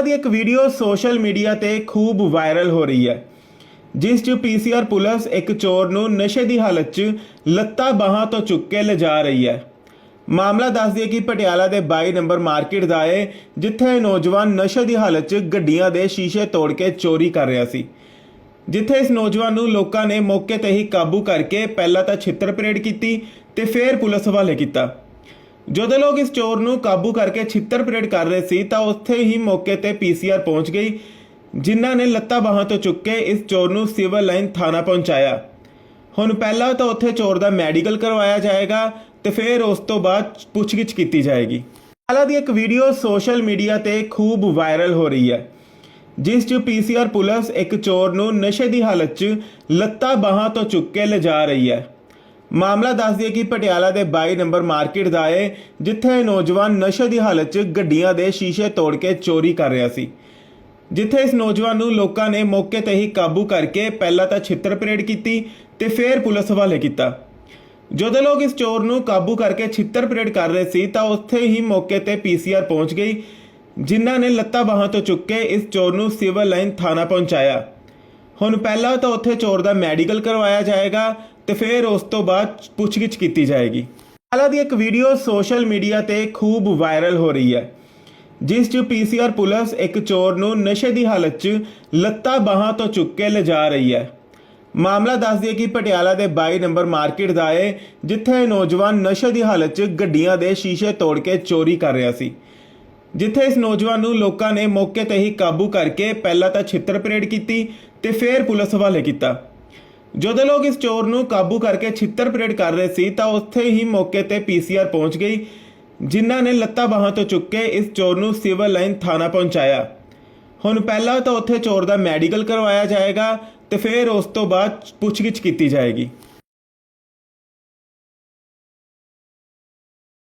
ਹਾਲਾਂ ਦੀ ਇੱਕ video social media ਤੇ ਖੂਬ ਵਾਇਰਲ ਹੋ ਰਹੀ ਹੈ, ਜਿਸ 'ਚ ਪੀਸੀਆਰ ਪੁਲਿਸ ਇੱਕ ਚੋਰ ਨੂੰ ਨਸ਼ੇ ਦੀ ਹਾਲਤ 'ਚ ਲੱਤਾਂ ਬਾਹਾਂ ਤੋਂ ਚੁੱਕ ਕੇ ਲਿਜਾ ਰਹੀ ਹੈ। ਮਾਮਲਾ ਦੱਸਦੀ ਹੈ ਕਿ ਪਟਿਆਲਾ ਦੇ 22 ਨੰਬਰ ਮਾਰਕੀਟ ਦਾ ਹੈ ਜਿੱਥੇ ਨੌਜਵਾਨ ਨਸ਼ੇ ਦੀ ਹਾਲਤ 'ਚ ਗੱਡੀਆਂ ਦੇ ਸ਼ੀਸ਼ੇ ਤੋੜ ਕੇ ਚੋਰੀ ਕਰ ਰਿਹਾ ਸੀ। ਜਿੱਥੇ ਇਸ ਨੌਜਵਾਨ ਨੂੰ ਲੋਕਾਂ ਨੇ ਮੌਕੇ ਤੇ ਹੀ ਕਾਬੂ ਕਰਕੇ ਪਹਿਲਾਂ ਤਾਂ ਛਿੱਤਰ ਪਰੇਡ ਕੀਤੀ ਤੇ ਫਿਰ ਪੁਲਿਸ ਹਵਾਲੇ ਕੀਤਾ। ਜਦੋਂ ਲੋਕ ਇਸ ਚੋਰ ਨੂੰ ਕਾਬੂ ਕਰਕੇ ਛਿੱਤਰ ਪਰੇਡ ਕਰ ਰਹੇ ਸੀ, ਤਾਂ ਉੱਥੇ ਹੀ ਮੌਕੇ ਤੇ ਪੀਸੀਆਰ ਪਹੁੰਚ ਗਈ, ਜਿਨ੍ਹਾਂ ਨੇ ਲੱਤਾਂ ਬਾਹਾਂ ਤੋਂ ਚੁੱਕ ਕੇ ਇਸ ਚੋਰ ਨੂੰ ਸਿਵਲ ਲਾਈਨ ਥਾਣਾ ਪਹੁੰਚਾਇਆ। ਹੁਣ ਪਹਿਲਾਂ ਤਾਂ ਉੱਥੇ ਚੋਰ ਦਾ ਮੈਡੀਕਲ ਕਰਵਾਇਆ ਜਾਏਗਾ ਤੇ ਫਿਰ ਉਸ ਤੋਂ ਬਾਅਦ ਪੁੱਛਗਿੱਛ ਕੀਤੀ ਜਾਏਗੀ। ਹਾਲਾਂ ਦੀ ਇੱਕ ਵੀਡੀਓ ਸੋਸ਼ਲ ਮੀਡੀਆ ਤੇ ਖੂਬ ਵਾਇਰਲ ਹੋ ਰਹੀ ਹੈ, ਜਿਸ 'ਚ ਪੀਸੀਆਰ ਪੁਲਿਸ ਇੱਕ ਚੋਰ ਨੂੰ ਨਸ਼ੇ ਦੀ ਹਾਲਤ 'ਚ ਲੱਤਾਂ ਬਾਹਾਂ ਤੋਂ ਚੁੱਕ ਕੇ ਲਿਜਾ ਰਹੀ ਹੈ। ਮਾਮਲਾ ਦੱਸਦੀ ਹੈ ਕਿ ਪਟਿਆਲਾ ਦੇ 22 ਨੰਬਰ ਮਾਰਕੀਟ ਦਾ ਹੈ ਜਿੱਥੇ ਇਹ ਨੌਜਵਾਨ ਨਸ਼ੇ ਦੀ ਹਾਲਤ 'ਚ ਗੱਡੀਆਂ ਦੇ ਸ਼ੀਸ਼ੇ ਤੋੜ ਕੇ ਚੋਰੀ ਕਰ ਰਿਹਾ ਸੀ। ਜਿੱਥੇ ਇਸ ਨੌਜਵਾਨ ਨੂੰ ਲੋਕਾਂ ਨੇ ਮੌਕੇ ਤੇ ਹੀ ਕਾਬੂ ਕਰਕੇ ਪਹਿਲਾਂ ਤਾਂ ਛਿੱਤਰ ਪਰੇਡ ਕੀਤੀ ਤੇ ਫਿਰ ਪੁਲਿਸ ਹਵਾਲੇ ਕੀਤਾ। ਜਦੋਂ ਲੋਕ ਇਸ ਚੋਰ ਨੂੰ ਕਾਬੂ ਕਰਕੇ ਛਿੱਤਰ ਪਰੇਡ ਕਰ ਰਹੇ ਸੀ ਤਾਂ ਉੱਥੇ ਹੀ ਮੌਕੇ ਤੇ ਪੀਸੀਆਰ ਪਹੁੰਚ ਗਈ, ਜਿਨ੍ਹਾਂ ਨੇ ਲੱਤਾਂ ਬਾਹਾਂ ਤੋਂ ਚੁੱਕ ਕੇ ਇਸ ਚੋਰ ਨੂੰ ਸਿਵਲ ਲਾਈਨ ਥਾਣਾ ਪਹੁੰਚਾਇਆ। ਹੁਣ ਪਹਿਲਾਂ ਤਾਂ ਉੱਥੇ ਚੋਰ ਦਾ ਮੈਡੀਕਲ ਕਰਵਾਇਆ ਜਾਏਗਾ ਤੇ ਫਿਰ ਉਸ ਤੋਂ ਬਾਅਦ ਪੁੱਛਗਿੱਛ ਕੀਤੀ ਜਾਏਗੀ। ਹਾਲਾਂ ਦੀ ਇੱਕ ਵੀਡੀਓ ਸੋਸ਼ਲ ਮੀਡੀਆ ਤੇ ਖੂਬ ਵਾਇਰਲ ਹੋ ਰਹੀ ਹੈ, ਜਿਸ 'ਚ ਪੀਸੀਆਰ ਪੁਲਿਸ ਇੱਕ ਚੋਰ ਨੂੰ ਨਸ਼ੇ ਦੀ ਹਾਲਤ 'ਚ ਲੱਤਾਂ ਬਾਹਾਂ ਤੋਂ ਚੁੱਕ ਕੇ ਲਿਜਾ ਰਹੀ ਹੈ। ਮਾਮਲਾ ਦੱਸਦੀ ਹੈ ਕਿ ਪਟਿਆਲਾ ਦੇ 22 ਨੰਬਰ ਮਾਰਕੀਟ ਦਾ ਹੈ ਜਿੱਥੇ ਇਹ ਨੌਜਵਾਨ ਨਸ਼ੇ ਦੀ ਹਾਲਤ 'ਚ ਗੱਡੀਆਂ ਦੇ ਸ਼ੀਸ਼ੇ ਤੋੜ ਕੇ ਚੋਰੀ ਕਰ ਰਿਹਾ ਸੀ। ਜਿੱਥੇ ਇਸ ਨੌਜਵਾਨ ਨੂੰ ਲੋਕਾਂ ਨੇ ਮੌਕੇ ਤੇ ਹੀ ਕਾਬੂ ਕਰਕੇ ਪਹਿਲਾਂ ਤਾਂ ਛਿੱਤਰ ਪਰੇਡ ਕੀਤੀ ਤੇ ਫਿਰ ਪੁਲਿਸ ਹਵਾਲੇ ਕੀਤਾ। ਜਦੋਂ ਲੋਕ ਇਸ ਚੋਰ ਨੂੰ ਕਾਬੂ ਕਰਕੇ ਛਿੱਤਰ ਪਰੇਡ ਕਰ ਰਹੇ ਸੀ ਤਾਂ ਉੱਥੇ ਹੀ ਮੌਕੇ ਤੇ ਪੀਸੀਆਰ ਪਹੁੰਚ ਗਈ, ਜਿਨ੍ਹਾਂ ਨੇ ਲੱਤਾਂ ਬਾਹਾਂ ਤੋਂ ਚੁੱਕ ਕੇ ਇਸ ਚੋਰ ਨੂੰ ਸਿਵਲ ਲਾਈਨ ਥਾਣਾ ਪਹੁੰਚਾਇਆ। ਹੁਣ ਪਹਿਲਾਂ ਤਾਂ ਉੱਥੇ ਚੋਰ ਦਾ ਮੈਡੀਕਲ ਕਰਵਾਇਆ ਜਾਏਗਾ ਤੇ ਫਿਰ ਉਸ ਤੋਂ ਬਾਅਦ ਪੁੱਛਗਿੱਛ ਕੀਤੀ ਜਾਏਗੀ।